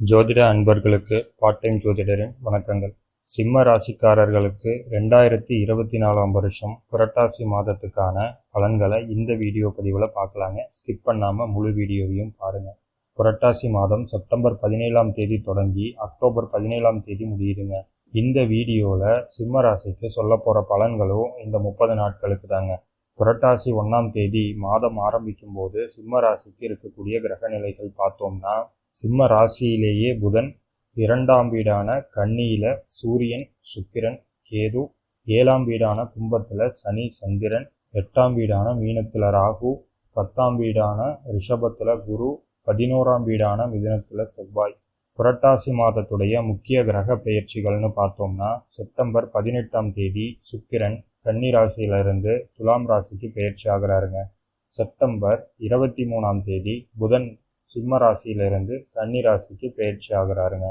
ஜோதிட அன்பர்களுக்கு part time ஜோதிடரின் வணக்கங்கள். சிம்ம ராசிக்காரர்களுக்கு ரெண்டாயிரத்தி இருபத்தி நாலாம் வருஷம் புரட்டாசி மாதத்துக்கான பலன்களை இந்த வீடியோ பதிவில் பார்க்கலாங்க. ஸ்கிப் பண்ணாமல் முழு வீடியோவையும் பாருங்கள் புரட்டாசி மாதம் செப்டம்பர் பதினேழாம் தேதி தொடங்கி அக்டோபர் பதினேழாம் தேதி முடியுதுங்க. இந்த வீடியோவில் சிம்ம ராசிக்கு சொல்ல போகிற பலன்களும் இந்த முப்பது நாட்களுக்கு தாங்க. புரட்டாசி ஒன்றாம் தேதி மாதம் ஆரம்பிக்கும் போது சிம்ம ராசிக்கு இருக்கக்கூடிய கிரக நிலைகள் பார்த்தோம்னா சிம்ம ராசியிலேயே புதன் இரண்டாம் வீடான கன்னியில சூரியன் சுக்கிரன் கேது. ஏழாம் வீடான கும்பத்தில் சனி சந்திரன். எட்டாம் வீடான மீனத்தில் ராகு. பத்தாம் வீடான ரிஷபத்தில் குரு. பதினோராம் வீடான மிதனத்தில் செவ்வாய். புரட்டாசி மாதத்துடைய முக்கிய கிரக பெயர்ச்சிகள்னு பார்த்தோம்னா செப்டம்பர் பதினெட்டாம் தேதி சுக்கிரன் கன்னி ராசியிலிருந்து துலாம் ராசிக்கு பெயர்ச்சி ஆகிறாருங்க. செப்டம்பர் இருபத்தி மூணாம் தேதி புதன் சிம்ம ராசியிலிருந்து கன்னி ராசிக்கு பயிற்சி ஆகிறாருங்க.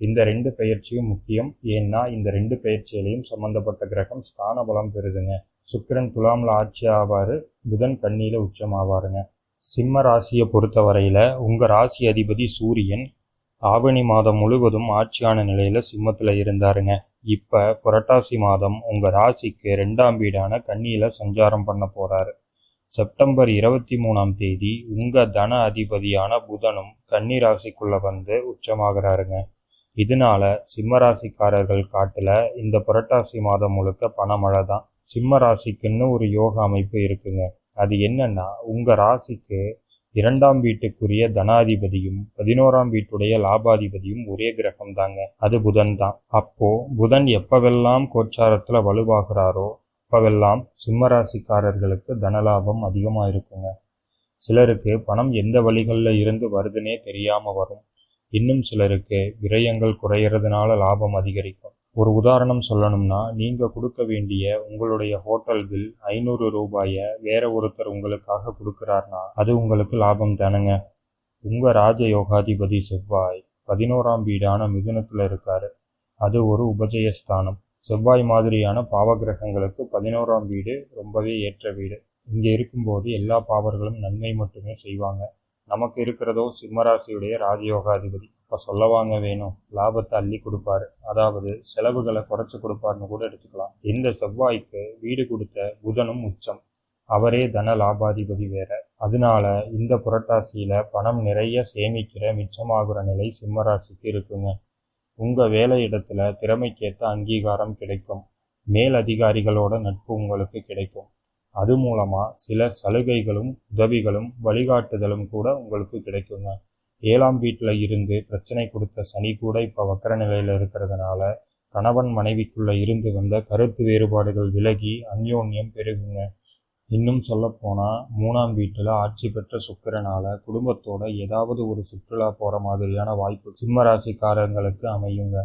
இந்த ரெண்டு பயிற்சியும் முக்கியம். ஏன்னா இந்த ரெண்டு பயிற்சியிலையும் சம்பந்தப்பட்ட கிரகம் ஸ்தான பலம் பெறுதுங்க. சுக்கிரன் துலாமில் ஆட்சி ஆவார். புதன் கண்ணியில் உச்சமாவாருங்க. சிம்ம ராசியை பொறுத்த வரையில் உங்கள் ராசி அதிபதி சூரியன் ஆவணி மாதம் முழுவதும் ஆட்சியான நிலையில் சிம்மத்தில் இருந்தாருங்க. இப்போ புரட்டாசி மாதம் உங்கள் ராசிக்கு ரெண்டாம் வீடான கண்ணியில் சஞ்சாரம் பண்ண போகிறாரு செப்டம்பர் இருபத்தி மூணாம் தேதி உங்கள் தன அதிபதியான புதனும் கன்னி ராசிக்குள்ளே வந்து உச்சமாகிறாருங்க. இதனால சிம்ம ராசிக்காரர்கள் இந்த புரட்டாசி மாதம் முழுக்க பணமழை தான் சிம்ம ராசிக்குன்னு ஒரு யோக அமைப்பு இருக்குங்க. அது என்னன்னா உங்கள் ராசிக்கு இரண்டாம் வீட்டுக்குரிய தனாதிபதியும் பதினோராம் வீட்டுடைய லாபாதிபதியும் ஒரே கிரகம் தாங்க அது புதன் தான் அப்போ புதன் எப்பவெல்லாம் கோச்சாரத்தில் வலுவாகிறாரோ அப்பவெல்லாம் சிம்மராசிக்காரர்களுக்கு தனலாபம் அதிகமாக இருக்குங்க சிலருக்கு பணம் எந்த வழிகளில் இருந்து வருதுன்னே தெரியாமல் வரும். இன்னும் சிலருக்கு விரயங்கள் குறையிறதுனால லாபம் அதிகரிக்கும். ஒரு உதாரணம் சொல்லணும்னா நீங்கள் கொடுக்க வேண்டிய உங்களுடைய ஹோட்டல் பில் ஐநூறு ரூபாயை வேற ஒருத்தர் உங்களுக்காக கொடுக்குறாருனா அது உங்களுக்கு லாபம் தானுங்க. உங்கள் ராஜ யோகாதிபதி செவ்வாய் பதினோராம் வீடான மிதுனத்தில் இருக்காரு. அது ஒரு உபஜயஸ்தானம். செவ்வாய் மாதிரியான பாவகிரகங்களுக்கு பதினோராம் வீடு ரொம்பவே ஏற்ற வீடு. இங்கே இருக்கும்போது எல்லா பாவர்களும் நன்மை மட்டுமே செய்வாங்க. நமக்கு இருக்கிறதோ சிம்மராசியுடைய ராஜயோகாதிபதி. இப்போ சொல்லவாங்க வேணும் லாபத்தை அள்ளி கொடுப்பாரு. அதாவது செலவுகளை குறைச்சி கொடுப்பாருன்னு கூட எடுத்துக்கலாம். இந்த செவ்வாய்க்கு வீடு கொடுத்த புதனும் உச்சம். அவரே தன லாபாதிபதி வேற. அதனால இந்த புரட்டாசியில பணம் நிறைய சேமிக்கிற மிச்சமாகிற நிலை சிம்மராசிக்கு இருக்குங்க. உங்கள் வேலை இடத்துல திறமைக்கேற்ற அங்கீகாரம் கிடைக்கும். மேல் அதிகாரிகளோட நட்பு உங்களுக்கு கிடைக்கும். அது மூலமாக சில சலுகைகளும் உதவிகளும் வழிகாட்டுதலும் கூட உங்களுக்கு கிடைக்குங்க ஏழாம் வீட்டில் இருந்து பிரச்சனை கொடுத்த சனி கூட இப்போ வக்கர நிலையில் இருக்கிறதுனால கணவன் மனைவிக்குள்ளே இருந்து வந்த கருத்து வேறுபாடுகள் விலகி அந்யோன்யம் பெருகுங்க. இன்னும் சொல்லப்போனால் மூணாம் வீட்டில் ஆட்சி பெற்ற சுக்கரனால் குடும்பத்தோட ஏதாவது ஒரு சுற்றுலா போகிற மாதிரியான வாய்ப்பு சிம்ம ராசிக்காரங்களுக்கு அமையுங்க.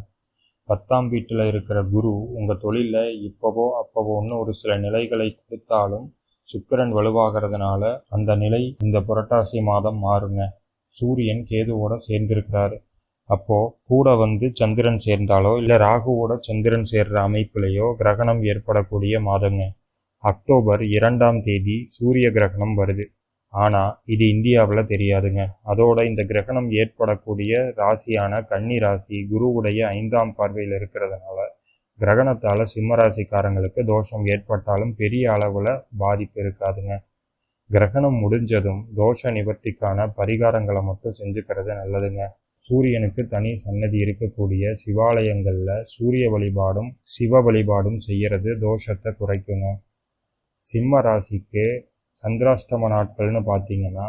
பத்தாம் வீட்டில் இருக்கிற குரு உங்கள் தொழிலில் இப்போவோ அப்போவோன்னு ஒரு சில நிலைகளை கொடுத்தாலும் சுக்கிரன் வலுவாகிறதுனால அந்த நிலை இந்த புரட்டாசி மாதம் மாறுங்க. சூரியன் கேதுவோட சேர்ந்திருக்கிறாரு. அப்போது கூட வந்து சந்திரன் சேர்ந்தாலோ இல்லை ராகுவோட சந்திரன் சேர்ற அமைப்புலேயோ கிரகணம் ஏற்படக்கூடிய மாதங்க. அக்டோபர் இரண்டாம் தேதி சூரிய கிரகணம் வருது. ஆனால் இது இந்தியாவில் தெரியாதுங்க. அதோட இந்த கிரகணம் ஏற்படக்கூடிய ராசியான கன்னி ராசி குருவுடைய ஐந்தாம் பார்வையில் இருக்கிறதுனால கிரகணத்தால் சிம்மராசிக்காரங்களுக்கு தோஷம் ஏற்பட்டாலும் பெரிய அளவில் பாதிப்பு இருக்காதுங்க. கிரகணம் முடிஞ்சதும் தோஷ நிவர்த்திக்கான பரிகாரங்களை மட்டும் செஞ்சுக்கிறது நல்லதுங்க. சூரியனுக்கு தனி சன்னதி இருக்கக்கூடிய சிவாலயங்களில் சூரிய வழிபாடும் சிவ வழிபாடும் செய்யறது தோஷத்தை குறைக்குங்க. சிம்ம ராசிக்கு சந்திராஷ்டம நாட்கள்னு பார்த்தீங்கன்னா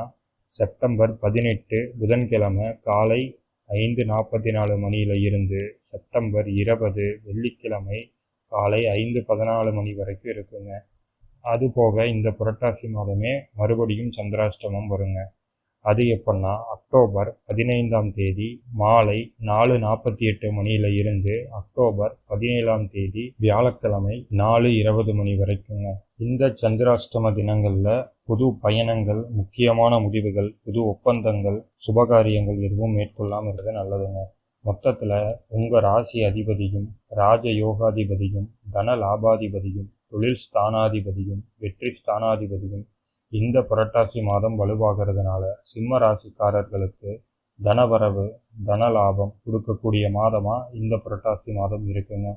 செப்டம்பர் பதினெட்டு புதன்கிழமை காலை ஐந்து நாற்பத்தி நாலு மணியில் இருந்து செப்டம்பர் இருபது வெள்ளிக்கிழமை காலை ஐந்து பதினாலு மணி வரைக்கும் இருக்குங்க. அதுபோக இந்த புரட்டாசி மாதமே மறுபடியும் சந்திராஷ்டமம் வருங்க. அது எப்போன்னா அக்டோபர் பதினைந்தாம் தேதி மாலை நாலு நாற்பத்தி எட்டு மணியில இருந்து அக்டோபர் பதினேழாம் தேதி வியாழக்கிழமை நாலு இருபது மணி வரைக்குங்க. இந்த சந்திராஷ்டம தினங்களில் புது பயணங்கள் முக்கியமான முடிவுகள் புது ஒப்பந்தங்கள் சுபகாரியங்கள் எதுவும் மேற்கொள்ளாமல் இருக்கிறது நல்லதுங்க. மொத்தத்தில் உங்கள் ராசி அதிபதியும் ராஜ யோகாதிபதியும் தன லாபாதிபதியும் தொழில் ஸ்தானாதிபதியும் வெற்றி ஸ்தானாதிபதியும் இந்த புரட்டாசி மாதம் வலுவாகிறதுனால சிம்ம ராசிக்காரர்களுக்கு தனவரவு தன லாபம் கொடுக்கக்கூடிய மாதமாக இந்த புரட்டாசி மாதம் இருக்குங்க.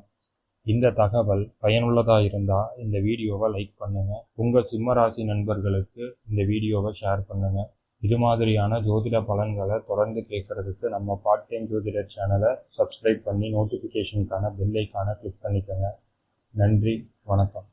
இந்த தகவல் பயனுள்ளதாக இருந்தால் இந்த வீடியோவை லைக் பண்ணுங்கள் உங்கள் சிம்மராசி நண்பர்களுக்கு இந்த வீடியோவை ஷேர் பண்ணுங்கள் இது மாதிரியான ஜோதிட பலன்களை தொடர்ந்து கேட்குறதுக்கு நம்ம பார்ட் டைம் ஜோதிடர் சேனலை சப்ஸ்கிரைப் பண்ணி நோட்டிஃபிகேஷனுக்கான பெல்லைக்கான கிளிக் பண்ணிக்கோங்க. நன்றி வணக்கம்.